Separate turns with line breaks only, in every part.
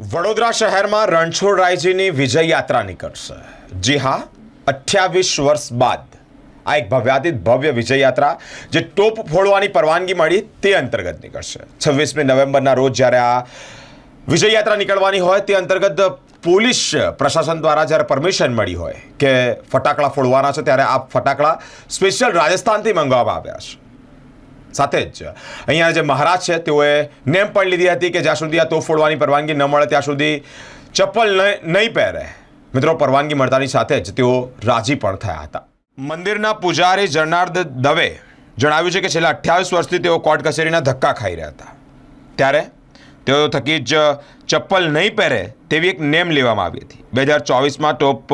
વડોદરા શહેરમાં રણછોડરાયજીની વિજય યાત્રા નીકળશે. જી હા, અઠ્યાવીસ વર્ષ બાદ આ એક ભવ્યાતીત ભવ્ય વિજય યાત્રા જે ટોપ ફોડવાની પરવાનગી મળી તે અંતર્ગત નીકળશે. છવ્વીસમી નવેમ્બરના રોજ જ્યારે આ વિજય યાત્રા નીકળવાની હોય તે અંતર્ગત પોલીસ પ્રશાસન દ્વારા જ્યારે પરમિશન મળી હોય કે ફટાકડા ફોડવાના છે ત્યારે આ ફટાકડા સ્પેશિયલ રાજસ્થાનથી મંગાવવામાં આવ્યા છે. સાથે જ. અહીંયા જે મહારાજ છે, તેઓએ નેમ પણ લીધી હતી કે જ્યાં સુધી આ તોફ ફોડવાની પરવાનગી ન મળે, ત્યાં સુધી ચપ્પલ નહીં પહેરે. મિત્રો, પરવાનગી મળતાની સાથે જ તેઓ રાજી પણ થયા હતા. મંદિરના પૂજારી જર્નાર્દ દવે જણાવ્યું છે કે છેલ્લા અઠ્યાવીસ વર્ષથી તેઓ કોર્ટ કચેરીના ધક્કા ખાઈ રહ્યા હતા. ત્યારે તેઓ થકી જ ચપ્પલ નહીં પહેરે તેવી એક નેમ લેવામાં આવી હતી. બે હજાર ચોવીસમાં ટોપ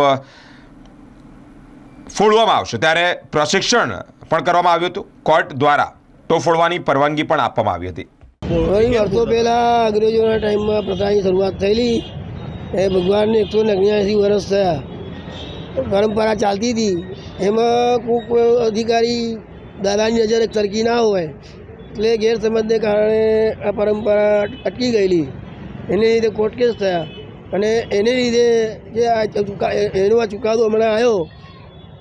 ફોડવામાં આવશે. ત્યારે પ્રશિક્ષણ પણ કરવામાં આવ્યું હતું. કોર્ટ દ્વારા ટોપ ફોડવાની પરવાનગી પણ આપવામાં આવી હતી.
વર્ષો પહેલાં અંગ્રેજોના ટાઈમમાં પ્રથાની શરૂઆત થયેલી. એ ભગવાનને એકસો ઓગણ્યાસી વર્ષ થયા. પરંપરા ચાલતી હતી. એમાં કોઈક અધિકારી દાદાની નજર સરખી ના હોય. એટલે ગેરસમજને કારણે આ પરંપરા અટકી ગયેલી. એને લીધે કોર્ટ કેસ થયા. અને એને લીધે જે આ ચુકા, એનો આ ચુકાદો હમણાં આવ્યો,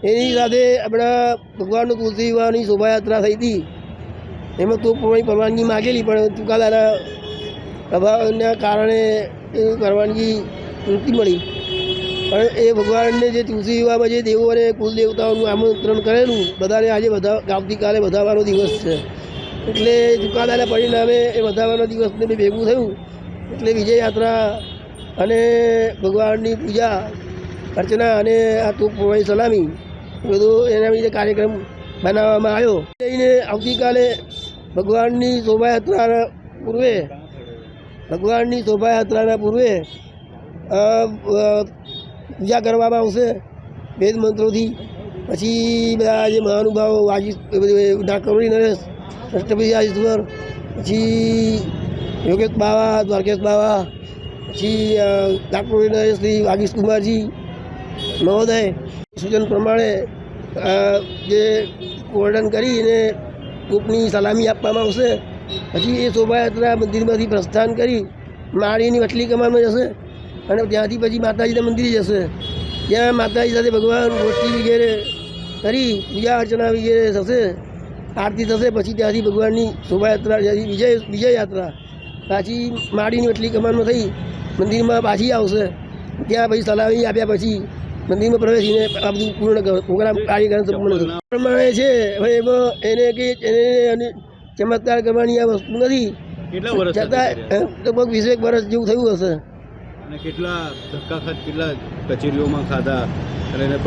એની સાથે આપણા ભગવાનનું તુલસી વિવાહની શોભાયાત્રા થઈ હતી. એમાં પોણી પરવાનગી માગેલી, પણ ચુકાદાના પ્રભાવના કારણે એ પરવાનગી નથી મળી. પણ એ ભગવાનને જે તુલસી વિવાહમાં જે દેવો અને કુલ દેવતાઓનું આમંત્રણ કરેલું, બધાને આજે બધા આવતીકાલે વધારવાનો દિવસ છે. એટલે ચુકાદાના પરિણામે એ વધારવાનો દિવસને ભેગું થયું. એટલે વિજય યાત્રા અને ભગવાનની પૂજા, અર્ચના અને આ તોપ પોણી સલામી, બધું એના લીધે કાર્યક્રમ બનાવવામાં આવ્યો. એને આવતીકાલે ભગવાનની શોભાયાત્રાના પૂર્વે, ભગવાનની શોભાયાત્રાના પૂર્વે પૂજા કરવામાં આવશે વેદ મંત્રોથી. પછી બધા જે મહાનુભાવો વાજી ડાકરોની નરેશ રાષ્ટ્રપતિ રાજેશ્વર પછી યોગેશ બાવા, દ્વારકેશ બાવા, પછી ડાકરોની નરેશ શ્રી વાગીશ કુમારજી, મહોદય સૂચન પ્રમાણે જે કોર્ડન કરીને ટોપની સલામી આપવામાં આવશે. પછી એ શોભાયાત્રા મંદિરમાંથી પ્રસ્થાન કરી માળીની વટલી કમાનમાં જશે અને ત્યાંથી પછી માતાજીના મંદિરે જશે. ત્યાં માતાજી સાથે ભગવાન ગોષ્ઠી વગેરે કરી પૂજા અર્ચના વગેરે થશે. આરતી થશે, પછી ત્યાંથી ભગવાનની શોભાયાત્રા, ત્યાંથી વિજય વિજય યાત્રા પાછી માળીની વટલી કમાનમાં થઈ, મંદિરમાં પાછી આવશે. ત્યાં પછી સલામી આપ્યા પછી મંદિરમાં પ્રવેશીને આ બધું પૂર્ણ પ્રોગ્રામ કાર્યક્રમ પૂર્ણ. પ્રમાણે છે હવે એમાં એને કે એને ચમત્કાર કરવાની આ વસ્તુ નથી. છતાં લગભગ વીસેક વર્ષ જેવું થયું હશે.
અને કેટલા ધક્કા ખાત કેટલા કચેરીઓમાં ખાધા? અને એને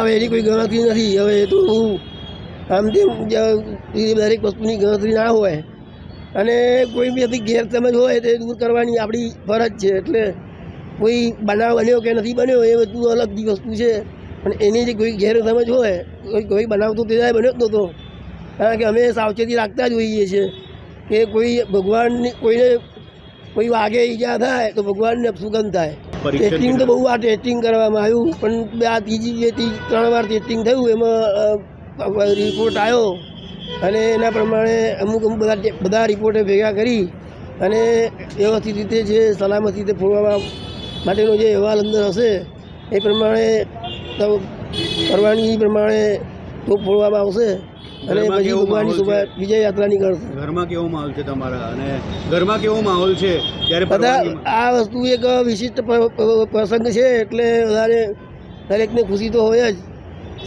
હવે એની કોઈ ગણતરી નથી. હવે તો હું આમ તેમ દરેક વસ્તુની ગણતરી ના હોય. અને કોઈ બી બધી ગેરસમજ હોય તે દૂર કરવાની આપણી ફરજ છે. એટલે કોઈ બનાવ બન્યો કે નથી બન્યો એ બધું અલગ દી વસ્તુ છે પણ એની જે કોઈ ગેરસમજ હોય કોઈ કોઈ બનાવ તો તે બન્યો જ નહોતો. કારણ કે અમે સાવચેતી રાખતા જ હોઈએ છીએ કે કોઈ ભગવાનની કોઈને કોઈ વાગે ઈજા થાય તો ભગવાનને સુગંધ થાય. ટેસ્ટિંગ તો બહુ આ ટેસ્ટિંગ કરવામાં આવ્યું. પણ બે આ ત્રીજી જે ત્રણ વાર ટેસ્ટિંગ થયું એમાં રિપોર્ટ આવ્યો અને એના પ્રમાણે અમુક અમુક બધા બધા રિપોર્ટે ભેગા કરી અને વ્યવસ્થિત રીતે જે સલામત રીતે ફોડવા માટેનો જે અહેવાલ અંદર હશે એ પ્રમાણે પરવાનગી પ્રમાણે તોપ ફોડવામાં આવશે અને પછી ભગવાનની
છે?
વિજય યાત્રા નીકળશે
ઘરમાં કેવો માહોલ છે તમારા? અને ઘરમાં કેવો માહોલ છે? ત્યારે
બધા આ વસ્તુ એક વિશિષ્ટ પ્રસંગ છે એટલે વધારે દરેકને ખુશી તો હોય જ.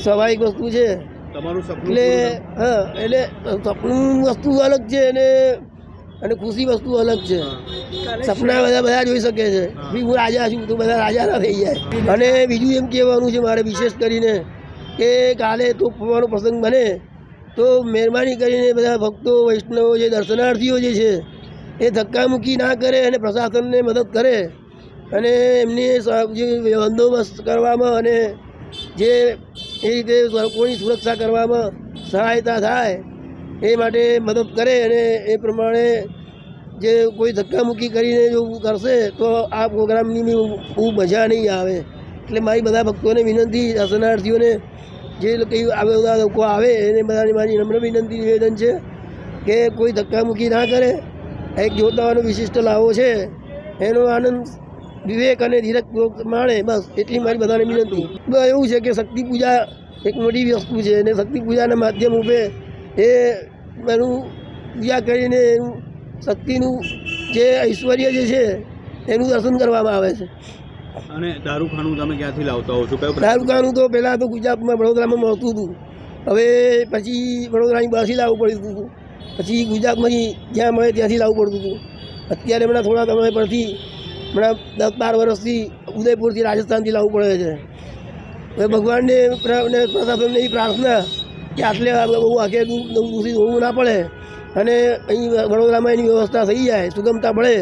સ્વાભાવિક વસ્તુ છે.
તમારું સપનું
એટલે હા એટલે સપનું વસ્તુ અલગ છે અને અને ખુશી વસ્તુ અલગ છે. સપના બધા બધા જોઈ શકે છે. બી હું રાજા છું તો બધા રાજા ના થઈ જાય. અને બીજું એમ કહેવાનું છે મારે વિશેષ કરીને કે કાલે તો ફોવાનો પ્રસંગ બને તો મહેરબાની કરીને બધા ભક્તો વૈષ્ણવો જે દર્શનાર્થીઓ જે છે એ ધક્કામુક્કી ના કરે અને પ્રશાસનને મદદ કરે. અને એમની જે બંદોબસ્ત કરવામાં અને જે એ રીતે કોની સુરક્ષા કરવામાં સહાયતા થાય એ માટે મદદ કરે અને એ પ્રમાણે જે કોઈ ધક્કામુક્કી કરીને જો કરશે તો આ પ્રોગ્રામની બહુ મજા નહીં આવે. એટલે મારી બધા ભક્તોને વિનંતી દર્શનાર્થીઓને જે કંઈ આવે બધા લોકો આવે એને બધાની મારી નમ્ર વિનંતી નિવેદન છે કે કોઈ ધક્કામુક્કી ના કરે. એક જોતાવાનો વિશિષ્ટ લાવો છે. એનો આનંદ વિવેક અને ધીરક માણે બસ એટલી મારી બધાને વિનંતી. એવું છે કે શક્તિ પૂજા એક મોટી વસ્તુ છે અને શક્તિ પૂજાના માધ્યમ રૂપે એ એનું પૂજા કરીને એનું શક્તિનું જે ઐશ્વર્ય જે છે એનું દર્શન કરવામાં આવે છે.
અને દારૂખાનું તમે ક્યાંથી લાવતા હો છો? કયો
દારૂખાનું તો પહેલાં તો ગુજરાતમાં વડોદરામાં મળતું હતું. હવે પછી વડોદરાની બહારથી લાવવું પડતું હતું. પછી ગુજરાતમાંથી જ્યાં મળે ત્યાંથી લાવવું પડતું હતું. અત્યારે હમણાં થોડા સમય પરથી હમણાં દસ બાર વર્ષથી ઉદયપુરથી રાજસ્થાનથી લાવવું પડે છે. હવે ભગવાનને પ્ર- પ્રશાસનને એવી પ્રાર્થના કે આટલે બહુ આગે દૂષિત હોવું ના પડે. અને અહીં વડોદરામાં એની વ્યવસ્થા થઈ જાય સુગમતા મળે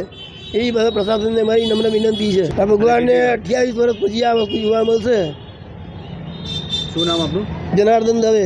એવી બધા પ્રશાસનને મારી નમ્ર વિનંતી છે. આ ભગવાનને અઠ્યાવીસ વર્ષ પછી આ વસ્તુ જોવા મળશે.
શું નામ આપણું
જનાર્દન દવે.